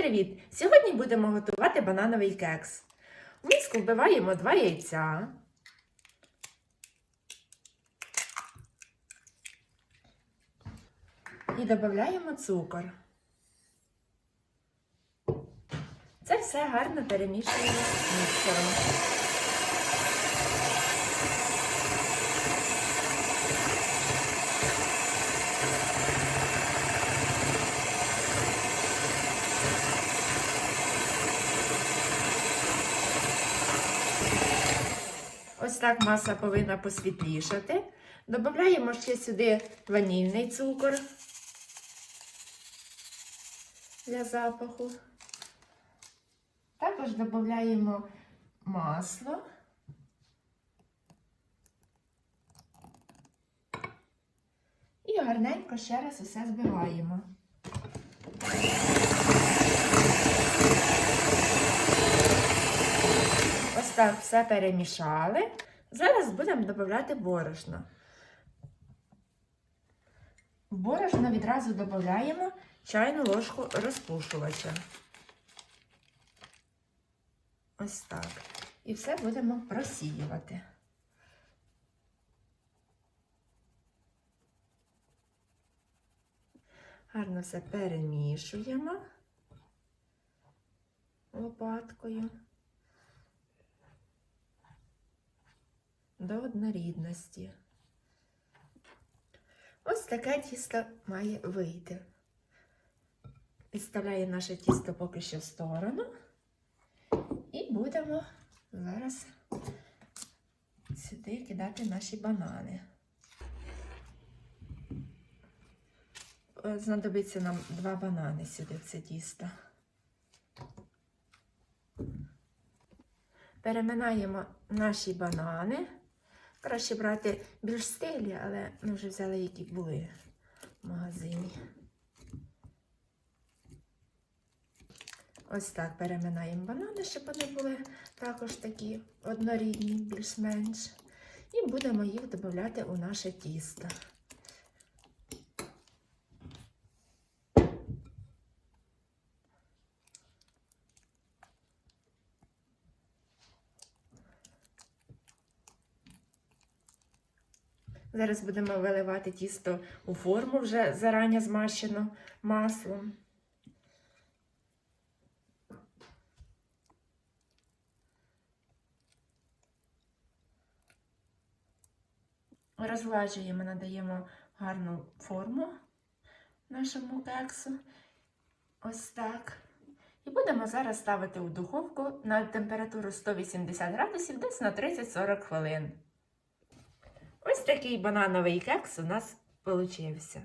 привіт! Сьогодні будемо готувати банановий кекс. В миску вбиваємо 2 яйця. І додаємо цукор. Це все гарно перемішуємо міксером. Так маса повинна посвітлішати. Додаємо ще сюди ванільний цукор для запаху. Також додаємо масло. І гарненько ще раз усе збиваємо. Ось так все перемішали. Зараз будемо додавати борошно. В борошно відразу додаємо чайну ложку розпушувача. Ось так. І все будемо просіювати. Гарно все перемішуємо лопаткою. До однорідності. Ось таке тісто має вийти. Відставляємо наше тісто поки що в сторону. І будемо зараз сюди кидати наші банани. Знадобиться нам два банани сюди в це тісто. Переминаємо наші банани. Краще брати більш стилі, але ми вже взяли, які були в магазині. Ось так переминаємо банани, щоб вони були також такі однорідні, більш-менш. І будемо їх додати у наше тісто. Зараз будемо виливати тісто у форму вже зарані змащену маслом. Розгладжуємо, надаємо гарну форму нашому кексу. Ось так. І будемо зараз ставити у духовку на температуру 180 градусів десь на 30-40 хвилин. Ось такий банановий кекс у нас получився.